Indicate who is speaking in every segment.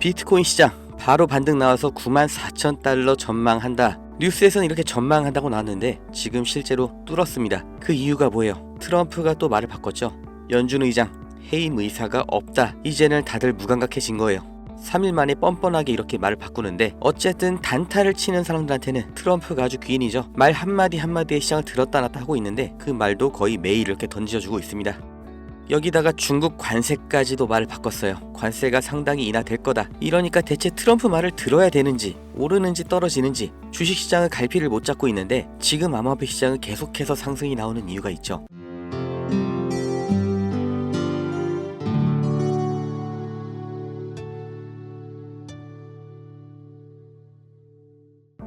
Speaker 1: 비트코인 시장 바로 반등 나와서 9만 4천 달러 전망한다. 뉴스에서는 이렇게 전망한다고 나왔는데 지금 실제로 뚫었습니다. 그 이유가 뭐예요? 트럼프가 또 말을 바꿨죠. 연준 의장 해임 의사가 없다. 이제는 다들 무감각해진 거예요. 3일 만에 뻔뻔하게 이렇게 말을 바꾸는데 어쨌든 단타를 치는 사람들한테는 트럼프가 아주 귀인이죠. 말 한마디 한마디에 시장을 들었다 놨다 하고 있는데 그 말도 거의 매일 이렇게 던져주고 있습니다. 여기다가 중국 관세까지도 말을 바꿨어요. 관세가 상당히 인하될 거다. 이러니까 대체 트럼프 말을 들어야 되는지 오르는지 떨어지는지 주식시장은 갈피를 못 잡고 있는데 지금 암호화폐 시장은 계속해서 상승이 나오는 이유가 있죠.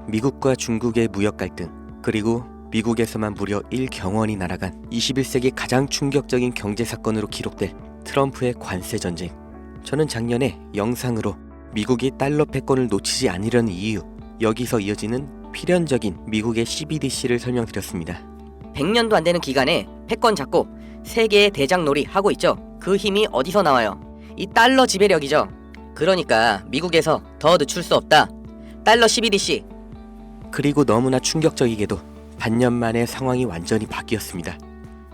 Speaker 1: 미국과 중국의 무역 갈등 그리고 미국에서만 무려 1경원이 날아간 21세기 가장 충격적인 경제 사건으로 기록될 트럼프의 관세 전쟁. 저는 작년에 영상으로 미국이 달러 패권을 놓치지 않으려는 이유, 여기서 이어지는 필연적인 미국의 CBDC를 설명드렸습니다.
Speaker 2: 100년도 안 되는 기간에 패권 잡고 세계의 대장놀이 하고 있죠. 그 힘이 어디서 나와요? 이 달러 지배력이죠. 그러니까 미국에서 더 늦출 수 없다. 달러 CBDC
Speaker 1: 그리고 너무나 충격적이게도 반년 만에 상황이 완전히 바뀌었습니다.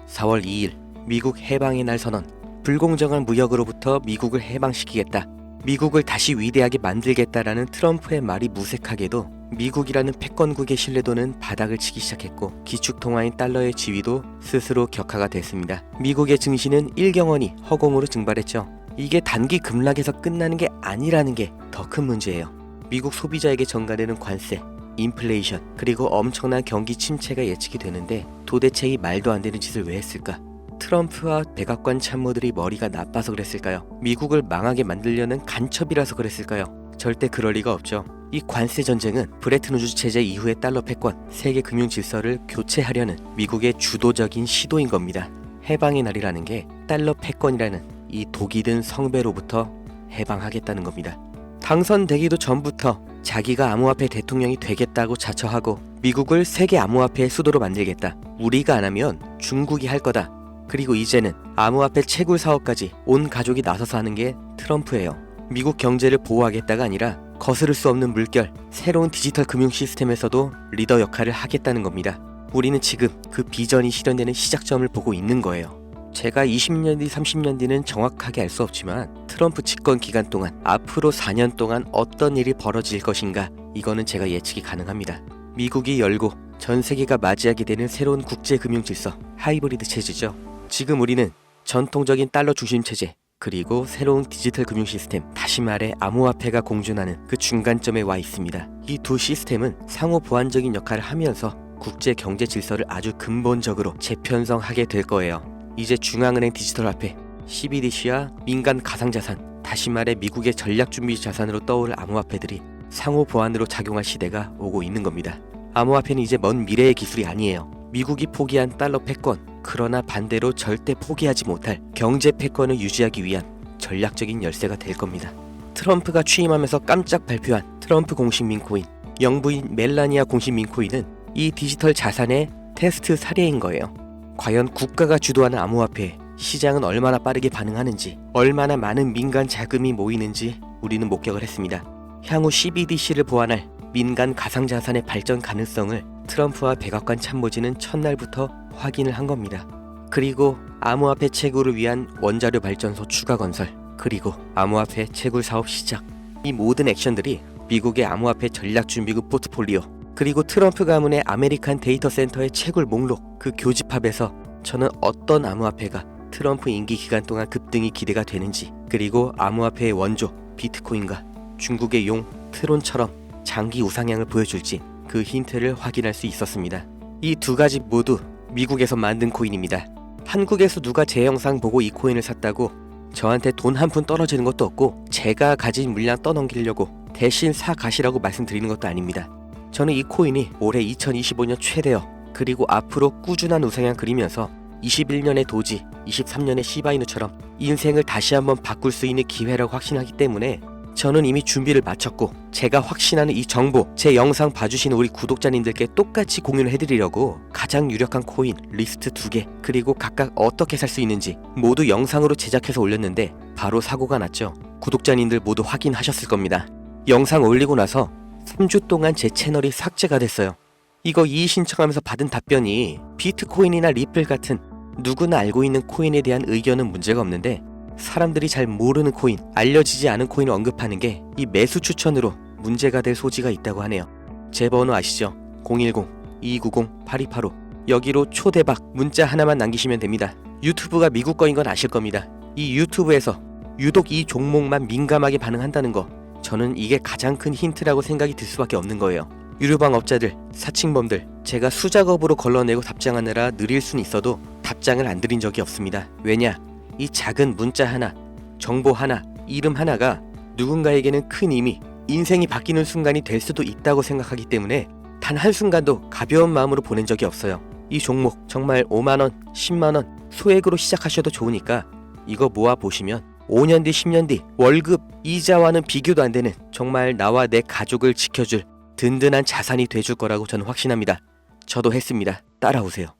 Speaker 1: 4월 2일 미국 해방의 날 선언. 불공정한 무역으로부터 미국을 해방시키겠다. 미국을 다시 위대하게 만들겠다라는 트럼프의 말이 무색하게도 미국이라는 패권국의 신뢰도는 바닥을 치기 시작했고 기축 통화인 달러의 지위도 스스로 격하가 됐습니다. 미국의 증시는 1경원이 허공으로 증발했죠. 이게 단기 급락에서 끝나는 게 아니라는 게 더 큰 문제예요. 미국 소비자에게 전가되는 관세, 인플레이션 그리고 엄청난 경기 침체가 예측이 되는데 도대체 이 말도 안 되는 짓을 왜 했을까? 트럼프와 백악관 참모들이 머리가 나빠서 그랬을까요? 미국을 망하게 만들려는 간첩이라서 그랬을까요? 절대 그럴 리가 없죠. 이 관세 전쟁은 브레튼 우주 체제 이후의 달러 패권, 세계 금융 질서를 교체하려는 미국의 주도적인 시도인 겁니다. 해방의 날이라는 게 달러 패권이라는 이 독이 든 성배로부터 해방하겠다는 겁니다. 당선되기도 전부터 자기가 암호화폐 대통령이 되겠다고 자처하고 미국을 세계 암호화폐의 수도로 만들겠다. 우리가 안 하면 중국이 할 거다. 그리고 이제는 암호화폐 채굴 사업까지 온 가족이 나서서 하는 게 트럼프예요. 미국 경제를 보호하겠다가 아니라 거스를 수 없는 물결, 새로운 디지털 금융 시스템에서도 리더 역할을 하겠다는 겁니다. 우리는 지금 그 비전이 실현되는 시작점을 보고 있는 거예요. 제가 20년 뒤, 30년 뒤는 정확하게 알 수 없지만 트럼프 집권 기간 동안 앞으로 4년 동안 어떤 일이 벌어질 것인가 이거는 제가 예측이 가능합니다. 미국이 열고 전 세계가 맞이하게 되는 새로운 국제 금융 질서 하이브리드 체제죠. 지금 우리는 전통적인 달러 중심 체제 그리고 새로운 디지털 금융 시스템 다시 말해 암호화폐가 공존하는 그 중간점에 와 있습니다. 이 두 시스템은 상호 보완적인 역할을 하면서 국제 경제 질서를 아주 근본적으로 재편성하게 될 거예요. 이제 중앙은행 디지털 화폐, CBDC와 민간 가상자산, 다시 말해 미국의 전략준비 자산으로 떠오를 암호화폐들이 상호 보완으로 작용할 시대가 오고 있는 겁니다. 암호화폐는 이제 먼 미래의 기술이 아니에요. 미국이 포기한 달러 패권, 그러나 반대로 절대 포기하지 못할 경제 패권을 유지하기 위한 전략적인 열쇠가 될 겁니다. 트럼프가 취임하면서 깜짝 발표한 트럼프 공식 민코인, 영부인 멜라니아 공식 민코인은 이 디지털 자산의 테스트 사례인 거예요. 과연 국가가 주도하는 암호화폐 시장은 얼마나 빠르게 반응하는지, 얼마나 많은 민간 자금이 모이는지 우리는 목격을 했습니다. 향후 CBDC를 보완할 민간 가상자산의 발전 가능성을 트럼프와 백악관 참모진은 첫날부터 확인을 한 겁니다. 그리고 암호화폐 채굴을 위한 원자료 발전소 추가 건설, 그리고 암호화폐 채굴 사업 시작. 이 모든 액션들이 미국의 암호화폐 전략 준비국 포트폴리오, 그리고 트럼프 가문의 아메리칸 데이터 센터의 채굴 목록 그 교집합에서 저는 어떤 암호화폐가 트럼프 임기 기간 동안 급등이 기대가 되는지 그리고 암호화폐의 원조 비트코인과 중국의 용 트론처럼 장기 우상향을 보여줄지 그 힌트를 확인할 수 있었습니다. 이 두 가지 모두 미국에서 만든 코인입니다. 한국에서 누가 제 영상 보고 이 코인을 샀다고 저한테 돈 한 푼 떨어지는 것도 없고 제가 가진 물량 떠넘기려고 대신 사 가시라고 말씀드리는 것도 아닙니다. 저는 이 코인이 올해 2025년 최대어 그리고 앞으로 꾸준한 우상향 그리면서 21년의 도지, 23년의 시바이누처럼 인생을 다시 한번 바꿀 수 있는 기회라고 확신하기 때문에 저는 이미 준비를 마쳤고 제가 확신하는 이 정보 제 영상 봐주신 우리 구독자님들께 똑같이 공유를 해드리려고 가장 유력한 코인 리스트 두 개 그리고 각각 어떻게 살 수 있는지 모두 영상으로 제작해서 올렸는데 바로 사고가 났죠. 구독자님들 모두 확인하셨을 겁니다. 영상 올리고 나서 3주 동안 제 채널이 삭제가 됐어요. 이거 이의 신청하면서 받은 답변이 비트코인이나 리플 같은 누구나 알고 있는 코인에 대한 의견은 문제가 없는데 사람들이 잘 모르는 코인, 알려지지 않은 코인을 언급하는 게 이 매수 추천으로 문제가 될 소지가 있다고 하네요. 제 번호 아시죠? 010-290-8285 여기로 초대박 문자 하나만 남기시면 됩니다. 유튜브가 미국 거인 건 아실 겁니다. 이 유튜브에서 유독 이 종목만 민감하게 반응한다는 거 저는 이게 가장 큰 힌트라고 생각이 들 수밖에 없는 거예요. 유료방 업자들, 사칭범들 제가 수작업으로 걸러내고 답장하느라 느릴 순 있어도 답장을 안 드린 적이 없습니다. 왜냐? 이 작은 문자 하나, 정보 하나, 이름 하나가 누군가에게는 큰 의미, 인생이 바뀌는 순간이 될 수도 있다고 생각하기 때문에 단 한순간도 가벼운 마음으로 보낸 적이 없어요. 이 종목 정말 5만원, 10만원 소액으로 시작하셔도 좋으니까 이거 모아 보시면 5년 뒤, 10년 뒤 월급 이자와는 비교도 안 되는 정말 나와 내 가족을 지켜줄 든든한 자산이 돼줄 거라고 저는 확신합니다. 저도 했습니다. 따라오세요.